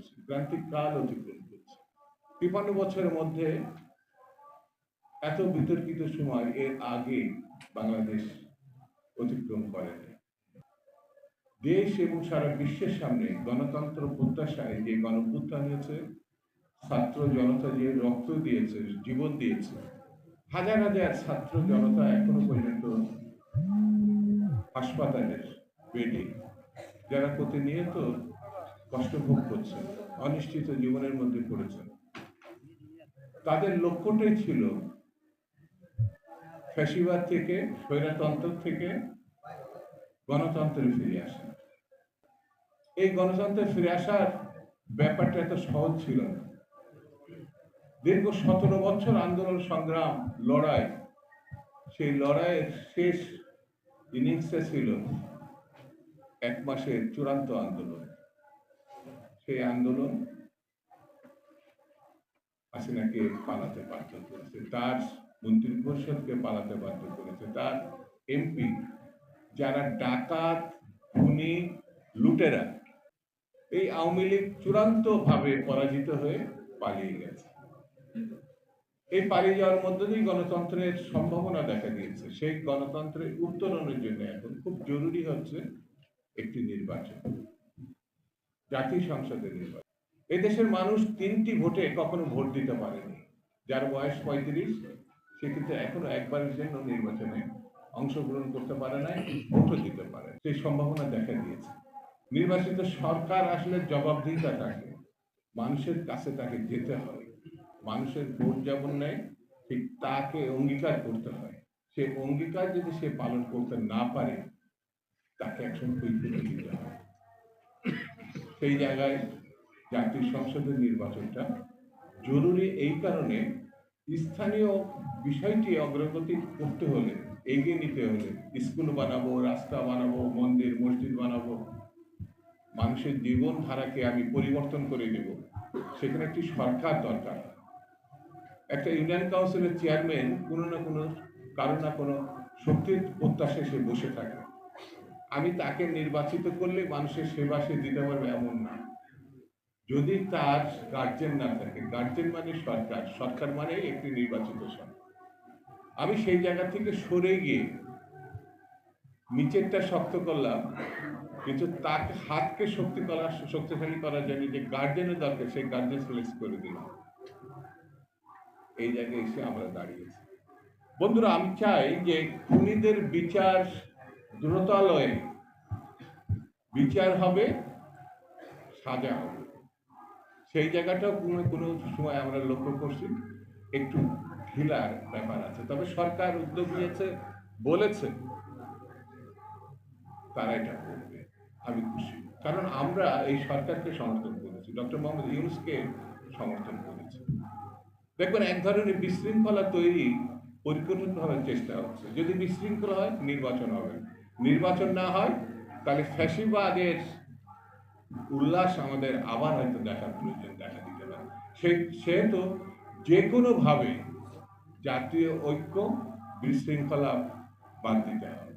করছে ক্রান্তিক কাল অতিক্রম করছে তিপান্ন বছরের মধ্যে এত বিতর্কিত সময় এর আগে বাংলাদেশ অতিক্রম করেনি। দেশ এবং সারা বিশ্বের সামনে গণতন্ত্র প্রত্যাশায় যে ছাত্র জনতা যে রক্ত দিয়েছে, জীবন দিয়েছে, হাজার হাজার ছাত্র জনতা এখনও পর্যন্ত হাসপাতালের বেডে, যারা প্রতিনিয়ত কষ্ট ভোগ করছেন, অনিশ্চিত জীবনের মধ্যে পড়েছেন। তাদের লক্ষ্যটাই ছিল ফ্যাসিবাদ থেকে, স্বৈরতন্ত্র থেকে গণতন্ত্রে ফিরে আসা। এই গণতন্ত্রে ফিরে আসার ব্যাপারটা এত সহজ ছিল না। দীর্ঘ সতেরো বছর আন্দোলন, সংগ্রাম, লড়াই, সেই লড়াইয়ের শেষ ইনিংসে ছিল এক মাসের চূড়ান্ত আন্দোলন। সেই আন্দোলন হাসিনাকে পালাতে বাধ্য করেছে। তার মন্ত্রী পরিষদকে পালাতে বাধ্য করেছে। তার এমপি, যারা ডাকাত, খুনি, লুটেরা, এই আওয়ামী লীগ চূড়ান্ত ভাবে পরাজিত হয়ে পালিয়ে গেছে। এই পালিয়ে যাওয়ার মধ্য দিয়ে গণতন্ত্রের সম্ভাবনা দেখা দিয়েছে। সেই গণতন্ত্রের উত্তরণের জন্য এখন খুব জরুরি হচ্ছে একটি নির্বাচন। জাতীয় সংসদের নির্বাচন। এই দেশের মানুষ তিনটি ভোটে কখনো ভোট দিতে পারেনি। যার বয়স পঁয়ত্রিশ, সে কিন্তু এখনও একবারের জন্য নির্বাচনে অংশগ্রহণ করতে পারে নাই, ভোটও দিতে পারে সেই সম্ভাবনা দেখা দিয়েছে। নির্বাচিত সরকার আসলে জবাবদিহিতা থাকে মানুষের কাছে তাকে যেতে হয় মানুষের ভোট যেমন নেয়, ঠিক তাকে অঙ্গীকার করতে হয়। সে অঙ্গীকার যদি সে পালন করতে না পারে, তাকে একসময় সেই জায়গায় জাতীয় সংসদের নির্বাচনটা জরুরি এই কারণে স্থানীয় বিষয়টি অগ্রগতি করতে হলে, এগিয়ে নিতে হলে, স্কুল বানাবো, রাস্তা বানাবো, মন্দির, মসজিদ বানাবো, মানুষের জীবন ধারাকে আমি পরিবর্তন করে দেব সেখানে একটি সরকার দরকার। একটা ইউনিয়ন কাউন্সিলের চেয়ারম্যান কোনো না কোনো কারও না কোনো শক্তির প্রত্যাশায় সে বসে থাকে। আমি তাকে নির্বাচিত করলে মানুষের সেবা সে দিতে পারবে এমন না। যদি তার গার্জেন না থাকে গার্জেন মানে সরকার সরকার মানে একটি নির্বাচিত সরকার। আমি সেই জায়গা থেকে সরে গিয়ে নিচেরটা শক্ত করলাম, কিন্তু তাকে হাতকে শক্তি করার শক্তিশালী করার জন্য যে গার্জেনের দরকার, সেই গার্জেন সিলেক্ট করে দিলাম। এই জায়গায় এসে আমরা দাঁড়িয়েছি। বন্ধুরা, আমি চাই যে খুনিদের বিচার দ্রুতালয়ে বিচার হবে, সাজা হবে। সেই জায়গাটাও কোনো কোনো সময় আমরা লক্ষ্য করছি, একটু ঢিলার ব্যাপার আছে। তবে সরকার উদ্যোগ নিয়েছে, বলেছে, তারা এটা করবে। আমি খুশি। কারণ আমরা এই সরকারকে সমর্থন করেছি, ডক্টর মোহাম্মদ ইউনুসকে সমর্থন করেছি। দেখবেন, এক ধরনের বিশৃঙ্খলা তৈরি পরিকল্পিতভাবে চেষ্টা হচ্ছে। যদি বিশৃঙ্খলা হয়, নির্বাচন হবে। নির্বাচন না হয়, তাহলে ফ্যাসিবাদের উল্লাস আমাদের আবার হয়তো দেখার প্রয়োজন, দেখা দিতে পারে। সে, সেহেতু যে কোনোভাবে জাতীয় ঐক্য বিশৃঙ্খলা বাদ দিতে হবে।